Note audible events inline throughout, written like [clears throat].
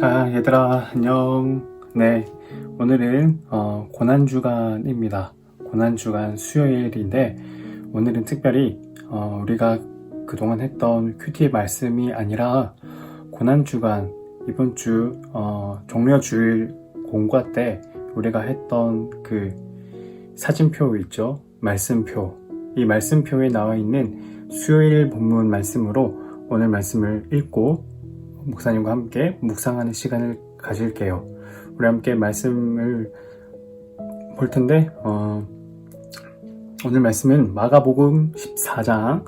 자, 얘들아, 안녕. 네, 오늘은 어, 고난주간입니다. 고난주간 수요일인데, 오늘은 특별히 어, 우리가 그동안 했던 큐티의 말씀이 아니라, 고난주간, 이번 주 어, 종려주일 공과 때 우리가 했던 그 사진표 있죠? 말씀표. 이 말씀표에 나와 있는 수요일 본문 말씀으로 오늘 말씀을 읽고 목사님과 함께 묵상하는 시간을 가질게요. 우리 함께 말씀을 볼 텐데, 어, 오늘 말씀은 마가복음 14장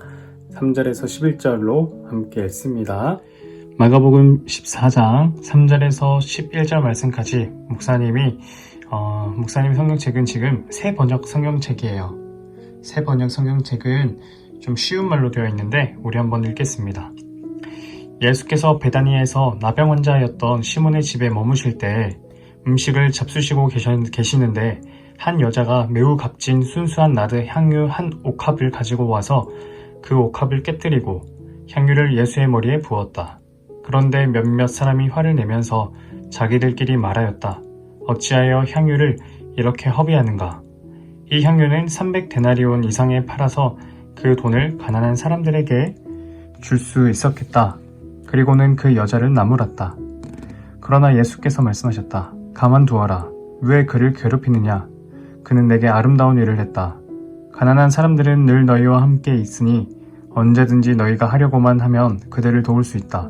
3절에서 11절로 함께 읽습니다. 마가복음 14장 3절에서 11절 말씀까지 목사님이 어, 목사님 성경책은 지금 새 번역 성경책이에요. 새 번역 성경책은 좀 쉬운 말로 되어 있는데 우리 한번 읽겠습니다. 예수께서 베다니에서 나병 환자였던 시몬의 집에 머무실 때 음식을 잡수시고 계시는데 한 여자가 매우 값진 순수한 나드 향유 한 옥합을 가지고 와서 그 옥합을 깨뜨리고 향유를 예수의 머리에 부었다. 그런데 몇몇 사람이 화를 내면서 자기들끼리 말하였다. 어찌하여 향유를 이렇게 허비하는가? 이 향유는 300데나리온 이상에 팔아서 그 돈을 가난한 사람들에게 줄 수 있었겠다. 그리고는 그 여자를 나무랐다. 그러나 예수께서 말씀하셨다. 가만두어라. 왜 그를 괴롭히느냐? 그는 내게 아름다운 일을 했다. 가난한 사람들은 늘 너희와 함께 있으니 언제든지 너희가 하려고만 하면 그들을 도울 수 있다.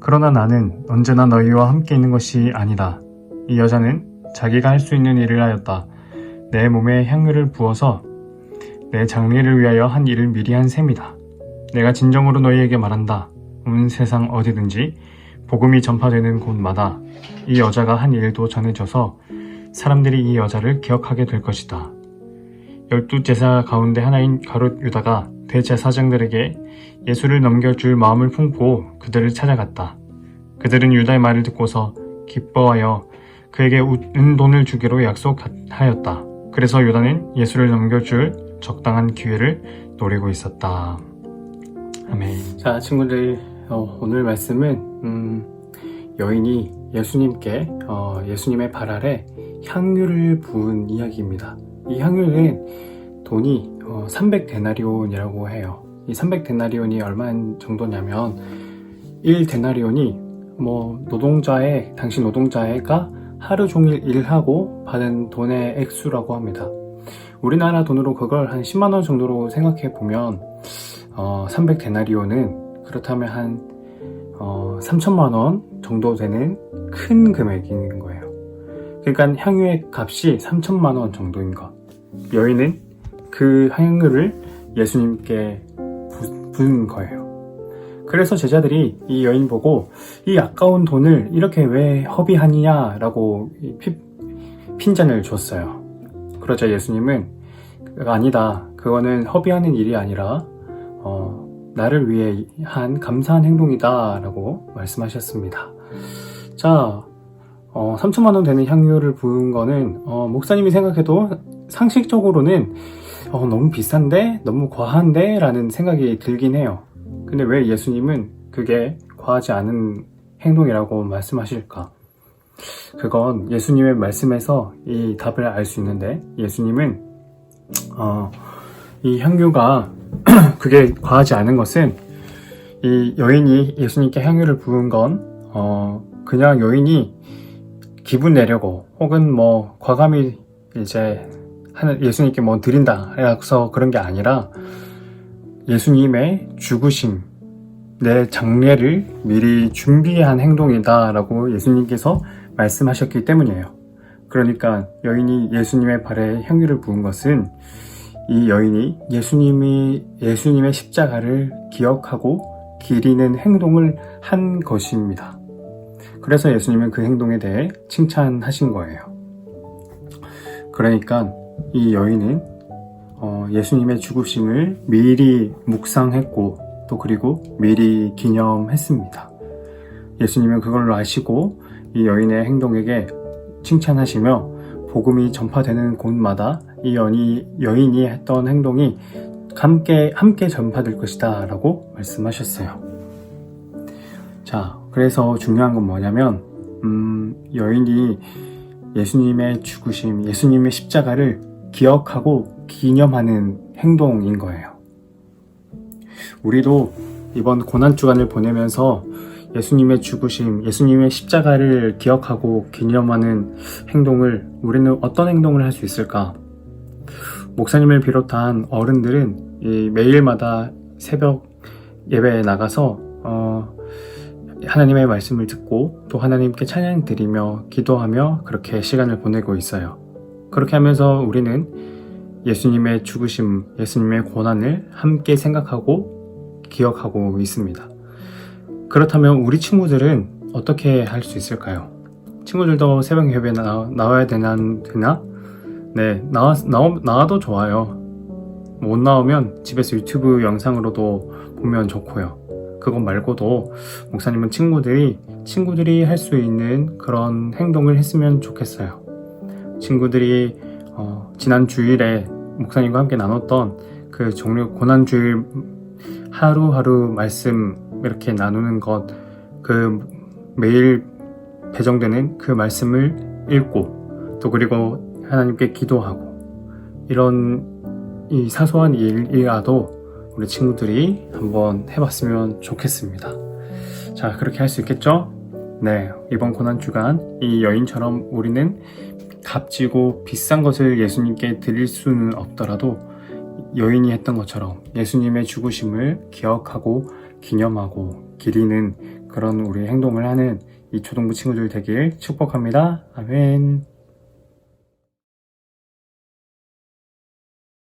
그러나 나는 언제나 너희와 함께 있는 것이 아니다. 이 여자는 자기가 할 수 있는 일을 하였다. 내 몸에 향유를 부어서 내 장례를 위하여 한 일을 미리 한 셈이다. 내가 진정으로 너희에게 말한다. 온 세상 어디든지 복음이 전파되는 곳마다 이 여자가 한 일도 전해져서 사람들이 이 여자를 기억하게 될 것이다. 열두 제사 가운데 하나인 가롯 유다가 대제사장들에게 예수를 넘겨줄 마음을 품고 그들을 찾아갔다. 그들은 유다의 말을 듣고서 기뻐하여 그에게 은돈을 주기로 약속하였다. 그래서 유다는 예수를 넘겨줄 적당한 기회를 노리고 있었다. 아멘. 자, 친구들, 어, 오늘 말씀은 음, 여인이 예수님께 어, 예수님의 발 아래 향유를 부은 이야기입니다. 이 향유는 돈이 어, 300데나리온이라고 해요. 이 300데나리온이 얼마 정도냐면 1데나리온이 뭐 노동자의 당시 노동자가 하루 종일 일하고 받은 돈의 액수라고 합니다. 우리나라 돈으로 그걸 한 10만 원 정도로 생각해 보면 어, 300데나리온은 그렇다면 한 어, 3천만 원 정도 되는 큰 금액인 거예요. 그러니까 향유의 값이 3천만 원 정도인 것. 여인은 그 향유를 예수님께 부은 거예요. 그래서 제자들이 이 여인 보고 이 아까운 돈을 이렇게 왜 허비하느냐라고 핀잔을 줬어요. 그러자 예수님은 아니다. 그거는 허비하는 일이 아니라 어, 나를 위해 한 감사한 행동이다 라고 말씀하셨습니다. 자, 어, 3천만 원 되는 향유를 부은 거는 어, 목사님이 생각해도 상식적으로는 어, 너무 비싼데 너무 과한데 라는 생각이 들긴 해요. 근데 왜 예수님은 그게 과하지 않은 행동이라고 말씀하실까? 그건 예수님의 말씀에서 이 답을 알 수 있는데 예수님은 어, 이 향유가 [clears throat] 그게 과하지 않은 것은 이 여인이 예수님께 향유를 부은 건 어, 그냥 여인이 기분 내려고 혹은 뭐 과감히 이제 하는 예수님께 뭐 드린다 해서 그런 게 아니라 예수님의 죽으심 내 장례를 미리 준비한 행동이다라고 예수님께서 말씀하셨기 때문이에요. 그러니까 여인이 예수님의 발에 향유를 부은 것은 이 여인이 예수님이 예수님의 십자가를 기억하고 기리는 행동을 한 것입니다. 그래서 예수님은 그 행동에 대해 칭찬하신 거예요. 그러니까 이 여인은 어, 예수님의 죽으심을 미리 묵상했고 또 그리고 미리 기념했습니다. 예수님은 그걸로 아시고 이 여인의 행동에게 칭찬하시며 복음이 전파되는 곳마다 이 여인이, 여인이 했던 행동이 함께, 함께 전파될 것이다 라고 말씀하셨어요. 자, 그래서 중요한 건 뭐냐면 음, 여인이 예수님의 죽으심, 예수님의 십자가를 기억하고 기념하는 행동인 거예요. 우리도 이번 고난주간을 보내면서 예수님의 죽으심, 예수님의 십자가를 기억하고 기념하는 행동을 우리는 어떤 행동을 할 수 있을까? 목사님을 비롯한 어른들은 이 매일마다 새벽 예배에 나가서 어, 하나님의 말씀을 듣고 또 하나님께 찬양 드리며 기도하며 그렇게 시간을 보내고 있어요. 그렇게 하면서 우리는 예수님의 죽으심, 예수님의 고난을 함께 생각하고 기억하고 있습니다. 그렇다면 우리 친구들은 어떻게 할 수 있을까요? 친구들도 새벽 예배에 나, 나와야 되나, 되나? 네, 나와, 나와, 나와도 좋아요. 못 나오면 집에서 유튜브 영상으로도 보면 좋고요. 그것 말고도 목사님은 친구들이, 친구들이 할 수 있는 그런 행동을 했으면 좋겠어요. 친구들이, 어, 지난 주일에 목사님과 함께 나눴던 그 종류 고난 주일 하루하루 말씀 이렇게 나누는 것, 그 매일 배정되는 그 말씀을 읽고 또 그리고 하나님께 기도하고 이런 이 사소한 일이라도 우리 친구들이 한번 해봤으면 좋겠습니다. 자, 그렇게 할 수 있겠죠? 네, 이번 고난 주간 이 여인처럼 우리는 값지고 비싼 것을 예수님께 드릴 수는 없더라도 여인이 했던 것처럼 예수님의 죽으심을 기억하고 기념하고 기리는 그런 우리 행동을 하는 이 초등부 친구들 되길 축복합니다. 아멘.